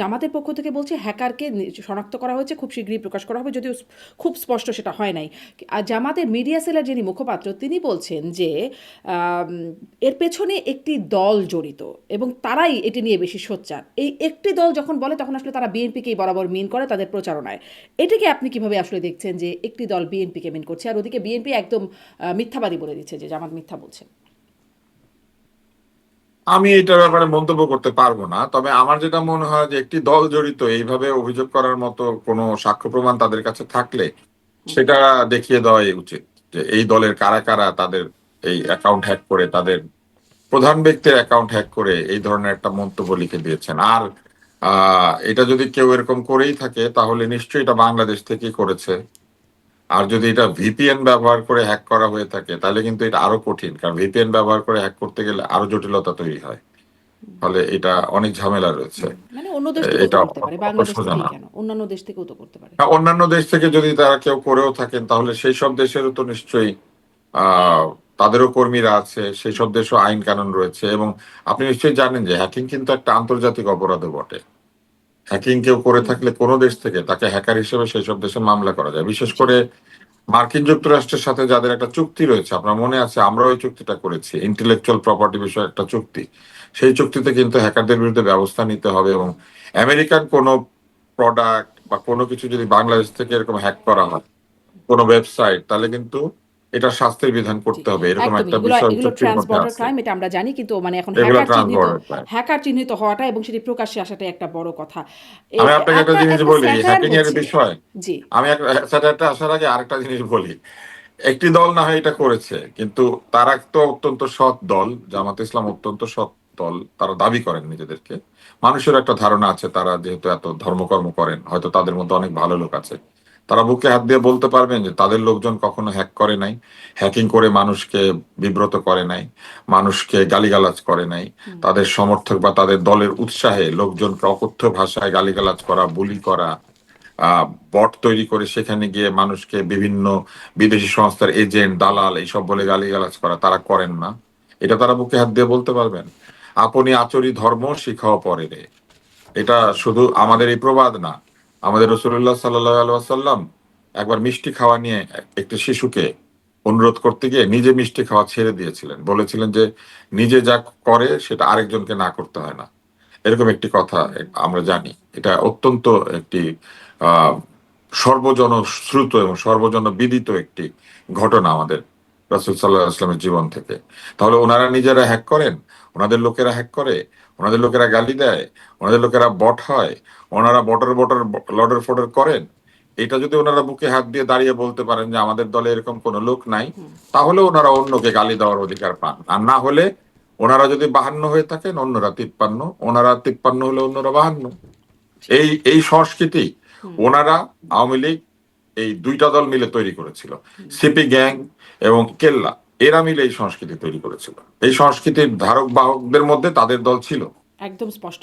জামাতের পক্ষ থেকে বলছে, হ্যাকারকে শনাক্ত করা হয়েছে, খুব শীঘ্রই প্রকাশ করা হবে, যদিও খুব স্পষ্ট সেটা হয় নাই। আর জামাতের মিডিয়া সেলের যিনি মুখপাত্র, তিনি বলছেন যে এর পেছনে একটি দল জড়িত এবং তারাই এটি নিয়ে বেশি সোচ্চার। এই একটি দল যখন বলে, তখন আসলে তারা বিএনপিকেই বরাবর মিন করে তাদের প্রচারণায়। এটাকে আপনি কীভাবে আসলে দেখছেন যে, একটি দল বিএনপিকে মিন করছে? আর ওদিকে বিএনপি একদম মিথ্যাবাদী বলে দিচ্ছে যে, জামাত মিথ্যা বলছে। আমি এটার ব্যাপারে মন্তব্য করতে পারব না, তবে আমার যেটা মনে হয় যে একটি দল জড়িত এইভাবে অভিযোগ করার মতো কোনো সাক্ষ্য প্রমাণ তাদের কাছে থাকলে সেটা দেখিয়ে দেওয়াই উচিত যে এই দলের কারা কারা তাদের এই অ্যাকাউন্ট হ্যাক করে, তাদের প্রধান ব্যক্তির অ্যাকাউন্ট হ্যাক করে এই ধরনের একটা মন্তব্য লিখে দিয়েছেন। আর এটা যদি কেউ এরকম করেই থাকে তাহলে নিশ্চয়ই এটা বাংলাদেশ থেকেই করেছে। আর যদি এটা ভিপিএন ব্যবহার করে হ্যাক করা হয়ে থাকে তাহলে কিন্তু এটা আরও কঠিন কারণ ভিপিএন ব্যবহার করে হ্যাক করতে গেলে আরও জটিলতা তৈরি হয়। ফলে এটা অনেক ঝামেলা রয়েছে। মানে অন্য দেশ থেকেও এটা করতে পারে বাংলাদেশ সোজা কেন? অন্যান্য দেশ থেকেও তো করতে পারে। হ্যাঁ, অন্যান্য দেশ থেকে যদি তারা কেউ করেও থাকেন তাহলে সেই সব দেশেরও তো নিশ্চয়ই আহ তাদেরও কর্মীরা আছে সেই সব দেশও আইন কানুন রয়েছে এবং আপনি নিশ্চয়ই জানেন যে হ্যাকিং কিন্তু একটা আন্তর্জাতিক অপরাধও বটে। হ্যাকিং কেউ করে থাকলে কোনো দেশ থেকে তাকে হ্যাকার হিসেবে সেই সব দেশে মামলা করা যায়। বিশেষ করে মার্কিন যুক্তরাষ্ট্রের সাথে যাদের একটা চুক্তি রয়েছে, আপনার মনে আছে আমরা ওই চুক্তিটা করেছি ইন্টেলেকচুয়াল প্রপার্টি বিষয়ে একটা চুক্তি। সেই চুক্তিতে কিন্তু হ্যাকারদের বিরুদ্ধে ব্যবস্থা নিতে হবে এবং আমেরিকান কোনো প্রোডাক্ট বা কোনো কিছু যদি বাংলাদেশ থেকে এরকম হ্যাক করা হয়, কোনো ওয়েবসাইট তাহলে কিন্তু এটা শাস্তির বিধান করতে হবে এরকম একটা বিষয় এগুলো ট্রান্সবর্ডার ক্রাইম এটা আমরা জানি কিন্তু মানে এখন হ্যাকার চিহ্নিত হ্যাকার চিহ্নিত হওয়াটা এবং সেটি প্রকাশ্যে আসাটাই একটা বড় কথা। আমি আপনাকে একটা জিনিস বলি হ্যাকিং এর বিষয়। জি। আমি একটা আসার আগে আরেকটা জিনিস বলি। একটি দল না হয় এটা করেছে কিন্তু তারা তো অত্যন্ত সৎ দল জামাত ইসলাম অত্যন্ত সৎ দল তারা দাবি করেন নিজেদেরকে। মানুষের একটা ধারণা আছে তারা যেহেতু এত ধর্মকর্ম করেন হয়তো তাদের মধ্যে অনেক ভালো লোক আছে। তারা বুকে হাত দিয়ে বলতে পারবেন যে তাদের লোকজন কখনো হ্যাক করে নাই। হ্যাকিং করে মানুষকে বিব্রত করে নাই মানুষকে গালিগালাজ করে নাই। তাদের সমর্থক বা তাদের দলের উৎসাহে লোকজনকে অকথ্য ভাষায় গালিগালাজ করা বুলি করা আহ, বট তৈরি করে সেখানে গিয়ে মানুষকে বিভিন্ন বিদেশি সংস্থার এজেন্ট দালাল এইসব বলে গালিগালাজ করা তারা করেন না। এটা তারা বুকে হাত দিয়ে বলতে পারবেন। আপনি আচরি ধর্ম শিখাও পরে রে। এটা শুধু আমাদের এই প্রবাদ না। আমাদের রসুল্লাহ সাল্লাহ সাল্লাম একবার মিষ্টি খাওয়া নিয়ে একটি শিশুকে অনুরোধ করতে গিয়ে নিজে মিষ্টি খাওয়া ছেড়ে দিয়েছিলেন। বলেছিলেন যে নিজে যা করে সেটা আরেকজনকে না করতে হয় না। এরকম একটি কথা আমরা জানি। এটা অত্যন্ত একটি সর্বজন শ্রুত এবং সর্বজন বিদিত একটি ঘটনা আমাদের রাসুল সাল্লাহ আসলামের জীবন থেকে। তাহলে ওনারা নিজেরা হ্যাক করেন ওনাদের লোকেরা হ্যাক করে ওনাদের লোকেরা গালি দেয় ওনাদের লোকেরা বট হয় ওনারা বটর বটর লডর ফডর করেন। এটা যদি ওনারা বুকে হাত দিয়ে দাঁড়িয়ে বলতে পারেন যে আমাদের দলে এরকম কোনো লোক নাই তাহলে ওনারা অন্যকে গালি দেওয়ার অধিকার পান। আর না হলে ওনারা যদি বাহান্ন হয়ে থাকেন অন্যরা তিপ্পান্ন ওনারা তিপ্পান্ন হলে অন্যরা বাহান্ন। এই এই সংস্কৃতি ওনারা আওয়ামী লীগ এই দুইটা দল মিলে তৈরি করেছিল। সিপি গ্যাং এবং কেল্লা। এরা মিলে এই সংস্কৃতি তৈরি করেছিল। এই সংস্কৃতির ধারক বাহকদের মধ্যে তাদের দল ছিল। একদম স্পষ্ট।